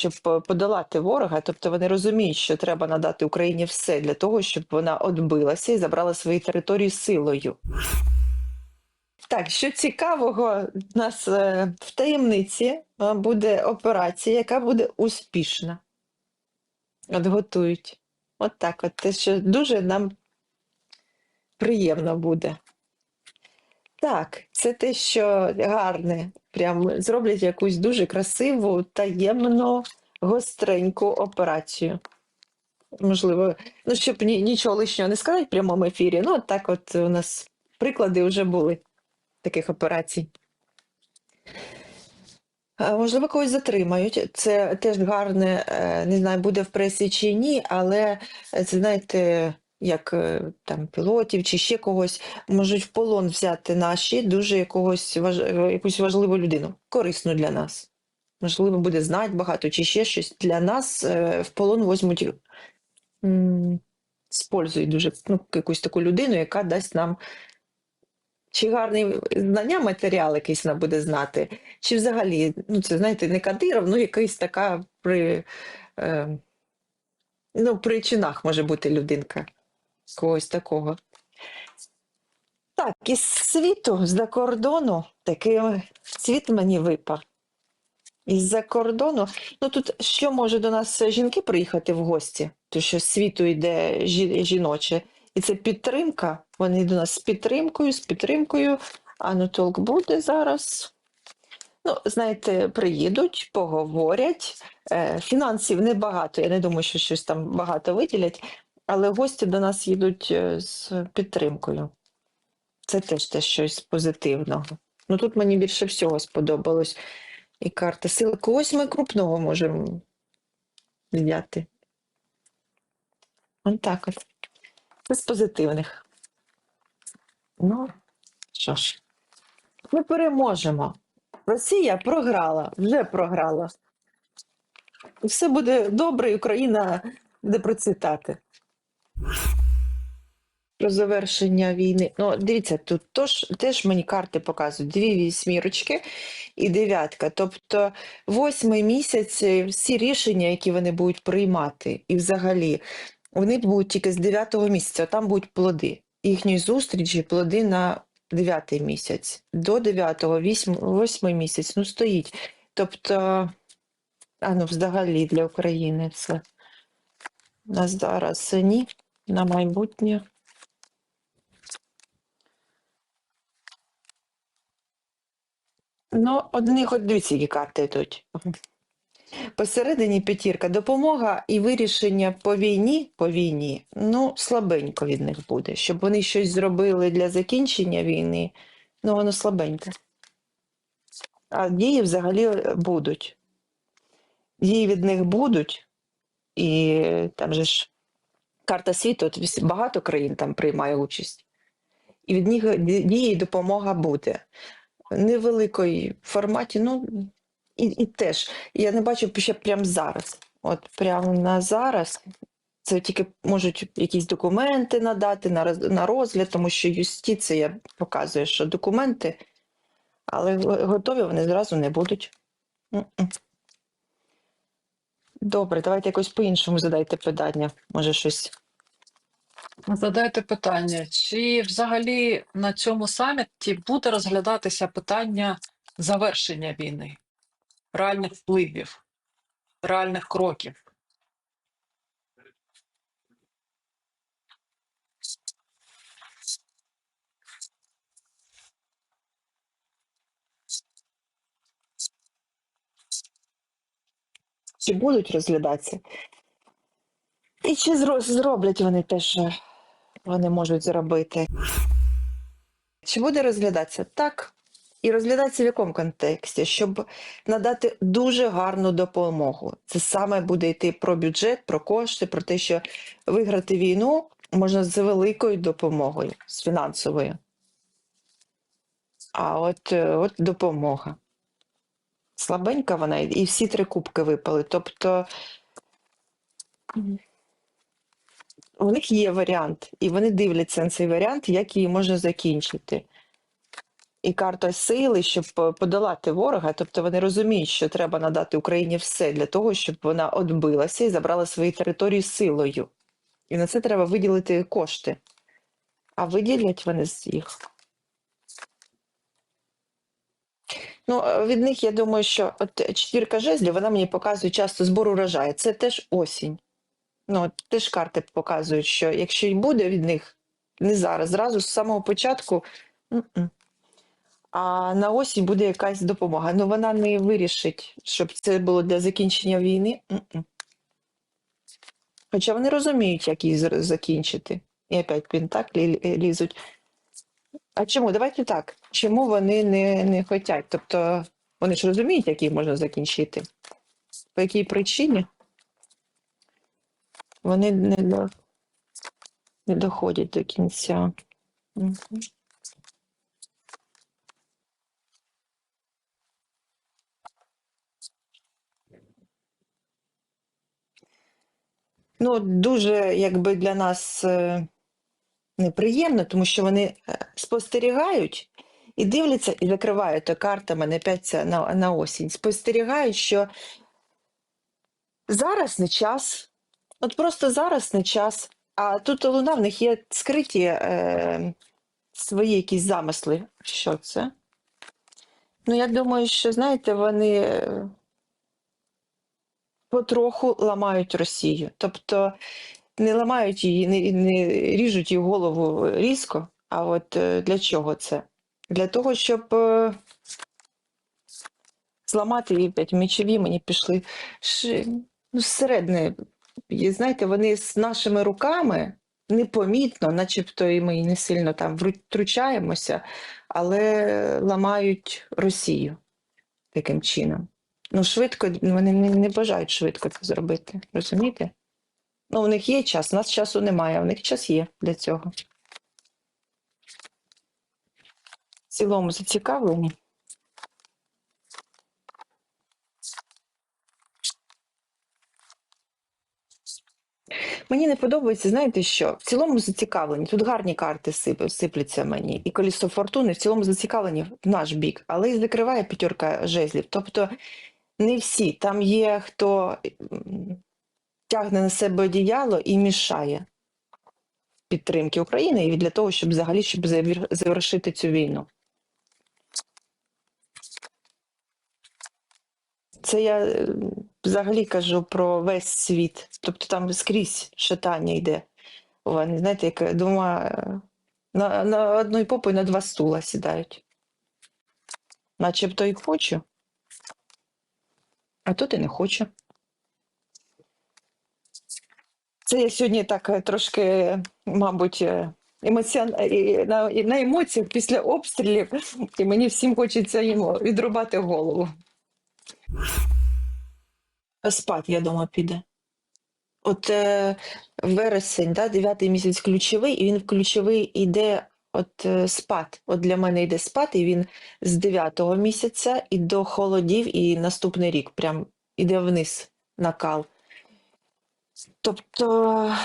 щоб е, подолати ворога. Тобто вони розуміють, що треба надати Україні все для того, щоб вона отбилася і забрала свої території силою. Так, що цікавого, у нас е, в таємниці буде операція, яка буде успішна. От готують. От так, от те, що дуже нам приємно буде. Так, це те, що гарне. Прям зроблять якусь дуже красиву, таємну, гостреньку операцію. Можливо, ну, щоб ні, нічого лишнього не сказати в прямому ефірі. Ну, от так от у нас приклади вже були таких операцій. Можливо, когось затримають. Це теж гарне, е, не знаю, буде в пресі чи ні, але е, це знаєте, як е, там пілотів чи ще когось можуть в полон взяти наші дуже якогось якусь важливу людину, корисну для нас. Можливо, буде знати багато чи ще щось. Для нас е, в полон возьмуть спользують дуже ну, якусь таку людину, яка дасть нам чи гарний знання матеріал якийсь вона буде знати, чи взагалі, ну це знаєте, не Кадиров, ну якась така при, е, ну, при чинах може бути людинка когось такого. Так, із світу, з-за кордону, такий світ мені випав. Із-за кордону, ну тут що може до нас жінки приїхати в гості, тому що з світу йде жі- жіноче, і це підтримка. Вони до нас з підтримкою, з підтримкою. А ну толк буде зараз. Ну, знаєте, приїдуть, поговорять. Е, Фінансів небагато. Я не думаю, що щось там багато виділять, але гості до нас їдуть е, з підтримкою. Це теж те щось позитивного. Ну тут мені більше всього сподобалось. І карта сили. Когось ми крупного можемо взяти. Ось так от. Це з позитивних. Ну, що ж, ми переможемо. Росія програла, вже програла. Все буде добре, і Україна буде процвітати. Про завершення війни. Ну, дивіться, тут тож, теж мені карти показують дві вісьмірочки і дев'ятка. Тобто восьмий місяць е, всі рішення, які вони будуть приймати, і взагалі, вони будуть тільки з дев'ятого місяця, там будуть плоди. Їхні зустрічі, плоди на дев'ятий місяць. До дев'ятого, восьмий місяць, ну стоїть. Тобто, а ну, взагалі для України це на зараз ні, на майбутнє. Ну, одних от дивіться, які карти йдуть. Посередині п'ятірка допомога і вирішення по війні, по війні, ну, слабенько від них буде. Щоб вони щось зробили для закінчення війни, ну воно слабеньке. А дії взагалі будуть. Дії від них будуть, і там же ж карта світу, багато країн там приймає участь. І від ді- допомога буде. Невеликої форматі, ну і, і теж я не бачу ще прямо зараз. От прямо на зараз це тільки можуть якісь документи надати на, на розгляд, тому що юстиція показує, що документи, але готові вони зразу не будуть. Добре, давайте якось по-іншому задайте питання. Може, щось. Задайте питання, чи взагалі на цьому саміті буде розглядатися питання завершення війни, реальних впливів, реальних кроків? Чи будуть розглядатися? І чи зроблять вони те, що вони можуть зробити? Чи буде розглядатися? Так. І розглядатися в якому контексті? Щоб надати дуже гарну допомогу. Це саме буде йти про бюджет, про кошти, про те, що виграти війну можна з великою допомогою, з фінансовою. А от, е, от допомога. Слабенька вона, і- всі три кубки випали. Тобто у них є варіант, і вони дивляться на цей варіант, як її можна закінчити. і карта сили, щоб подолати ворога. Тобто вони розуміють, що треба надати Україні все для того, щоб вона отбилася і забрала свої території силою. І на це треба виділити кошти. А виділять вони з їх. Ну, е, від них я думаю, що от четвірка жезлів, вона мені показує часто збор урожаю. Це теж осінь. Ну, теж карти показують, що якщо й буде від них не зараз, зразу з самого початку. м-м. А на осінь буде якась допомога. Ну вона не вирішить, щоб це було для закінчення війни. м-м. Хоча вони розуміють, як її закінчити. І опять пентаклі лізуть. А чому? Давайте так. Чому вони не, не хочуть? Тобто вони ж розуміють, як їх можна закінчити. По якій причині вони не, до, не доходять до кінця. Мгм. Ну, дуже якби для нас е, неприємно, тому що вони е, спостерігають і дивляться, і закривають то картами на опять це на, на осінь. Спостерігають, що зараз не час, от просто зараз не час. А тут луна в них є скриті е, свої якісь замисли. Що це? Ну, я думаю, що, знаєте, вони е, потроху ламають Росію. Тобто не ламають її, не, не ріжуть її голову різко. А от е, для чого це? Для того, щоб е, зламати її п'ять мечові, мені пішли ш... ну, зсередини. І, знаєте, вони з нашими руками непомітно, начебто і ми не сильно там втручаємося, але ламають Росію таким чином. Ну, швидко, вони не бажають швидко це зробити. Розумієте? Ну, у них є час, у нас часу немає, а у них час є для цього. В цілому зацікавлені. Мені не подобається, знаєте що? В цілому зацікавлені. Тут гарні карти сип- сипляться мені. І колісо фортуни в цілому зацікавлені в наш бік, але і закриває п'ятерка жезлів. Тобто не всі. Там є хто тягне на себе одіяло і мішає підтримки України і для того, щоб взагалі щоб завершити цю війну. Це я е, взагалі кажу про весь світ. Тобто там скрізь шатання йде. Вони, знаєте, як двома е, на, на одної попи на два стула сідають. Начебто і хочу, а тут і не хочу. Це я сьогодні так е, трошки, мабуть, е, емоціон... на, на емоціях після обстрілів, і мені всім хочеться йому відрубати голову. Спать, я думаю, піде. От е, вересень, да, дев'ятий місяць ключовий, і він ключовий йде от е, спад. От для мене йде спад, і він з дев'ятого місяця і до холодів, і наступний рік прям іде вниз накал. Тобто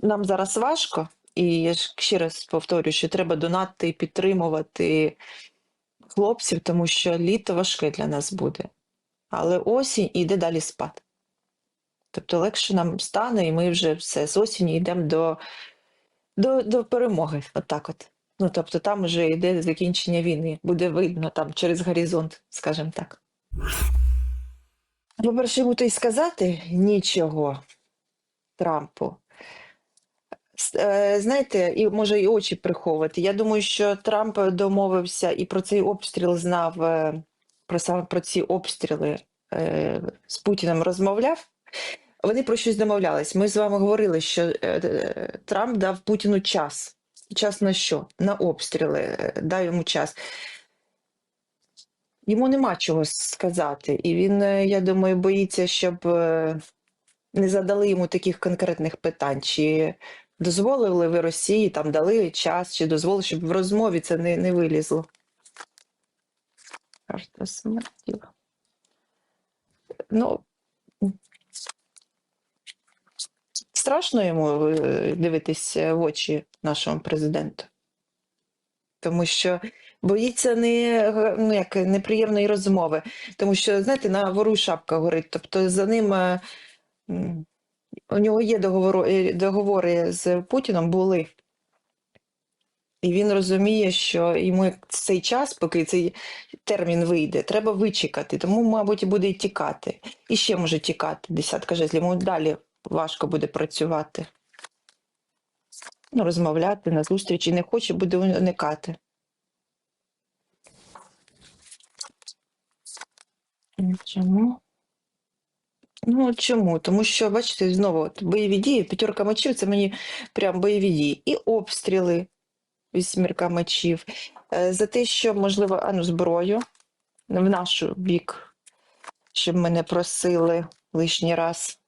нам зараз важко, і я ж ще раз повторюю, що треба донати і підтримувати хлопців, тому що літо важке для нас буде. Але осінь і йде далі спад. Тобто легше нам стане, і ми вже все з осені йдемо до, до, до перемоги. Отак от. Ну, тобто там вже йде закінчення війни, буде видно там через горизонт, скажімо так. По-перше, йому то й сказати нічого Трампу. Е, Знаєте, і може і очі приховувати. Я думаю, що Трамп домовився і про цей обстріл знав, е, про саме про ці обстріли е, з Путіним розмовляв. Вони про щось домовлялись. Ми з вами говорили, що Трамп дав Путіну час. Час на що? На обстріли, дав йому час. Йому нема чого сказати. І він, е, я думаю, боїться, щоб е, не задали йому таких конкретних питань, чи дозволили ви Росії, там дали час, чи дозволили, щоб в розмові це не, не вилізло. Карта смерті. Ну, страшно йому е, дивитись в очі нашому президенту. Тому що боїться не, ну, як, неприємної розмови, тому що, знаєте, на вору шапка горить. Тобто за ним е, у нього є договору, е, договори з Путіном були. І він розуміє, що йому цей час, поки цей термін вийде, треба вичекати. Тому, мабуть, буде і тікати. І ще може тікати. Десятка жезлів. Йому далі важко буде працювати. Ну, розмовляти на зустрічі. Не хоче, буде уникати. Чому? Ну, чому? Тому що, бачите, знову от, бойові дії, п'ятерка мечів це мені прям бойові дії. І обстріли, вісьмірка мечів. Е, За те, що, можливо, а, ну, зброю в нашу бік, щоб мене просили лишній раз.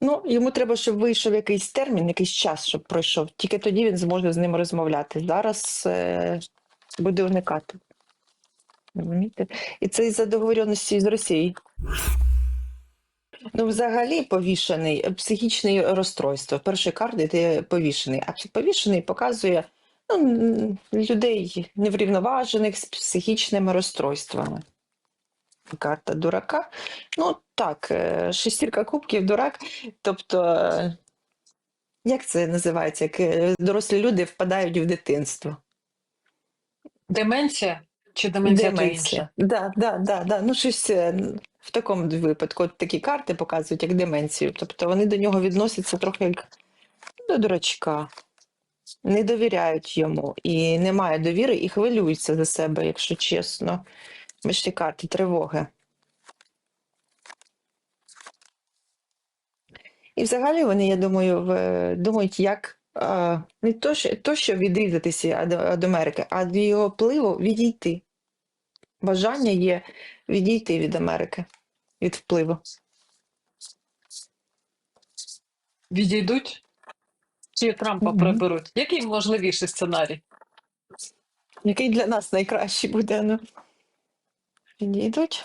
Ну, йому треба, щоб вийшов якийсь термін, якийсь час, щоб пройшов. Тільки тоді він зможе з ним розмовляти. Зараз е, буде уникати. Розумієте? І це із-за договоренності з Росією. Ну, взагалі, повішений е, психічне розстройство. Першої карти йде повішений, а повішений показує ну, людей неврівноважених з психічними розстройствами. Карта дурака. Ну, так, е, шестірка кубків, дурак. Тобто, е, як це називається? Як дорослі люди впадають в дитинство. Деменція чи деменція, то інше? Да, да, да, да. Ну, щось е, в такому випадку от такі карти показують як деменцію. Тобто вони до нього відносяться трохи як до дурачка, не довіряють йому і немає довіри, і хвилюються за себе, якщо чесно. Бачите, карти тривоги. І взагалі вони, я думаю, в- думають, як не то, що, то, що відрізатися від, Америки, а від його впливу відійти. Бажання є відійти від Америки, від впливу. Відійдуть? Чи Трампа Мгм. приберуть? Який можливіший сценарій? Який для нас найкращий буде? Ну? Відійдуть?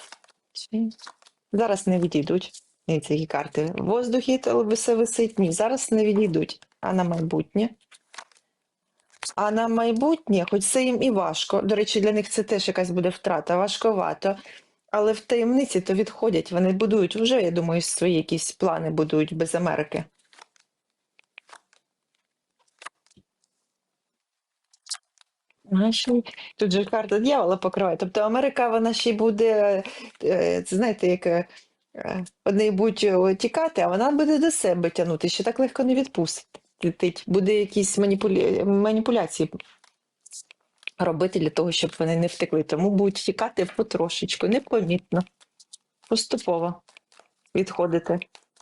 Чи... Зараз не відійдуть. Дивіться, які карти. В воздухі все висить. Ні, зараз не відійдуть. А на майбутнє. А на майбутнє, хоч це їм і важко. До речі, для них це теж якась буде втрата, важковато. Але в таємниці то відходять. Вони будують вже, я думаю, свої якісь плани будують без Америки. Тут же карта дьявола покриває. Тобто Америка, вона ще й буде, е, знаєте, як е, е, одні будуть е, тікати, а вона буде до себе тягнути, ще так легко не відпустить. Буде якісь маніпуля... маніпуляції робити для того, щоб вони не втекли. Тому будуть тікати потрошечку, непомітно, поступово відходити.